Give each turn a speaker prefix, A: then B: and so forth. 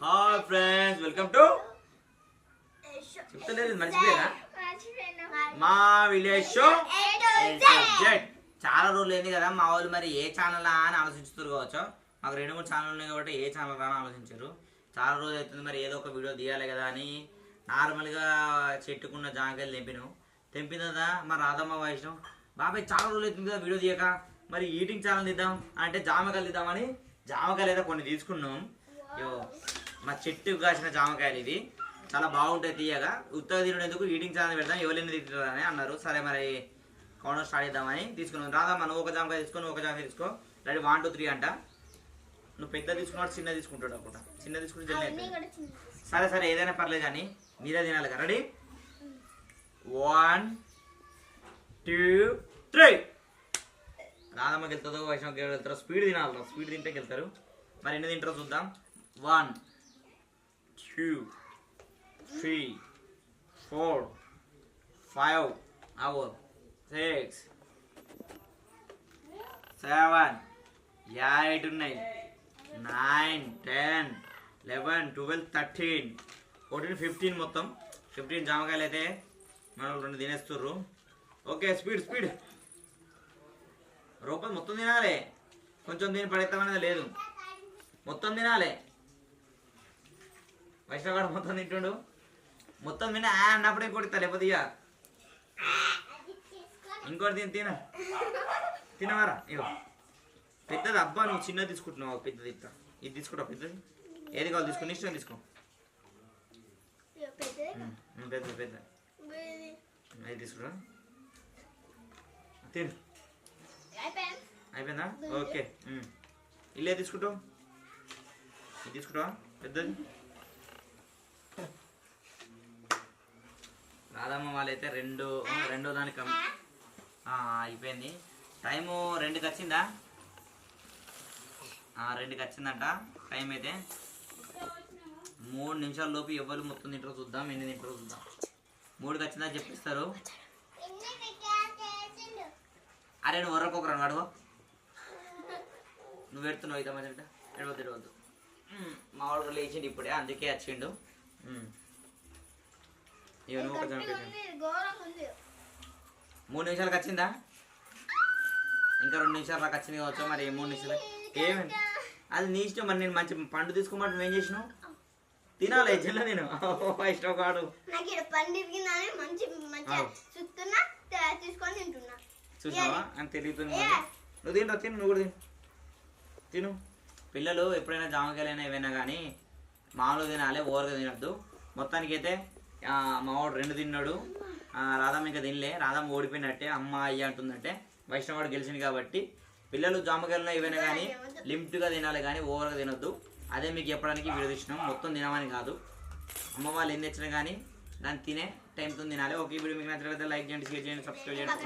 A: Hi friends welcome to చెప్తలేదు మర్చిపోయారా మా విలేజ్ షో జెడ్ చాలా రోజులు అయింది కదా మా వాళ్ళు మరి ఏ ఛానల్ అని ఆలోచిస్తారు కావచ్చు. మాకు రెండు మూడు ఛానల్ ఉన్నాయి కాబట్టి ఏ ఛానల్ అని ఆలోచించారు. చాలా రోజులు అవుతుంది మరి ఏదో ఒక వీడియో తీయాలి కదా అని నార్మల్గా చెట్టుకున్న జామకాయలు తెంపినాం. తెంపిన కదా మా రాధమ్మ వైష్ణవ్ బాబాయ్ చాలా రోజులు అవుతుంది కదా వీడియో తీయక మరి ఈటింగ్ ఛానల్ తీద్దాం అంటే జామకాయలు తీద్దామని జామకాయలు అయితే కొన్ని తీసుకున్నాం. యో మా చెట్టు కాసిన జామకాయలు ఇది. చాలా బాగుంటాయి తీయగా. ఉత్తగా తినడం ఎందుకు? ఈటింగ్ ఛానల్ పెడదాం ఎవరైనా తింటారని అన్నారు. సరే మరి కౌంటర్ స్టార్ట్ చేద్దామని తీసుకున్నాం. రాదమ్మా నువ్వు ఒక జామకాయ తీసుకో ఒక జామకాయ తీసుకో. రెడీ వన్ టూ త్రీ అంట. నువ్వు పెద్ద తీసుకున్నాడు చిన్న తీసుకుంటాడు అనుకుంటా. చిన్న తీసుకుంటే. సరే సరే ఏదైనా పర్లేదు కానీ మీరే తినాలి కదా. రెడీ వన్ టూ త్రీ రాధమ్మకి వెళ్తుందో వైష్ణవ్కి వెళ్తారో స్పీడ్ తినాలి స్పీడ్ తింటే వెళ్తారు మరి ఎన్ని తింటారో చూద్దాం. One two, three, four five hour six seven eight nine, nine ten eleven twelve thirteen fourteen fifteen మొత్తం. ఫిఫ్టీన్ జామకాయలు అయితే మనం రెండు తినేస్తుర్రు. Okay speed speed. రూపాయలు మొత్తం తినాలి. కొంచెం దీన్ని పడేస్తామనేది లేదు. మొత్తం తినాలి. వైష్ణవాడు మొత్తం తింటుండు. మొత్తం తిన అన్నప్పుడే కొడతా లేకపోతే ఇక ఇంకోటి తిని తిన. తినవారా? ఇగో. పెద్దది అబ్బా నువ్వు చిన్నది తీసుకుంటున్నావు పెద్దది ఇస్తా. ఇది తీసుకుంటావు పెద్దది. ఏది కావాలి తీసుకుని ఇష్టం తీసుకో. పెద్ద పెద్ద అది తీసుకురా తిను. అయిపోయిందా? ఓకే. ఇల్లే తీసుకుంటావు? ఇది తీసుకుంటావా? పెద్దది? రాధమ్మ వాళ్ళైతే రెండు రెండో దానికి అయిపోయింది. టైము రెండుకి వచ్చిందా? రెండుకి వచ్చిందంట. టైం అయితే మూడు నిమిషాల లోపు ఎవరు మొత్తం తింటారో చూద్దాం ఎన్ని తింటారో చూద్దాం. మూడుకి వచ్చిందా చెప్పిస్తారు. అరే నువ్వు వరకు రెండు అడుగు. నువ్వు పెడుతున్నావు అయితే మంచి ఎడవద్దు ఎడవద్దు మా వాడు లేచిండు ఇప్పుడే అందుకే వచ్చిండు. ఒక మూడు నిమిషాలకు వచ్చిందా? ఇంకా రెండు నిమిషాలు నాకు వచ్చింది కావచ్చు మరి ఏ మూడు నిమిషాలు? ఏమైంది అది నీ ఇష్టం మరి నేను మంచి పండు తీసుకోమంటే నువ్వేం చేసినావు? తినాలి చెల్ల నేను. ఇష్టం కాడు చూసావా అని తెలియతుంది మరి. నువ్వు తింటా తిను నువ్వు కూడా తిను. తిను. పిల్లలు ఎప్పుడైనా జామకాయలైనా ఏవైనా కానీ మామూలుగా తినాలి ఓవర్గా తినద్దు. మొత్తానికి అయితే ఆ, మా వాడు రెండు తిన్నాడు. రాధమ్మ ఇంకా తినలే. రాధమ్మ ఓడిపోయినట్టే అమ్మ అయ్య అంటుందంటే. వైష్ణవాడు గెలిచింది కాబట్టి పిల్లలు జామకాయలు ఏవైనా కానీ లిమిట్గా తినాలి కానీ ఓవర్గా తినొద్దు. అదే మీకు చెప్పడానికి వీడియో ఇచ్చినాం మొత్తం తినమని కాదు. అమ్మ వాళ్ళు ఏం తెచ్చినా కానీ దాన్ని తినే టైంతో తినాలి. ఓకే వీడియో మీకు నచ్చినట్లయితే లైక్ చేయండి షేర్ చేయండి సబ్స్క్రైబ్ చేయండి.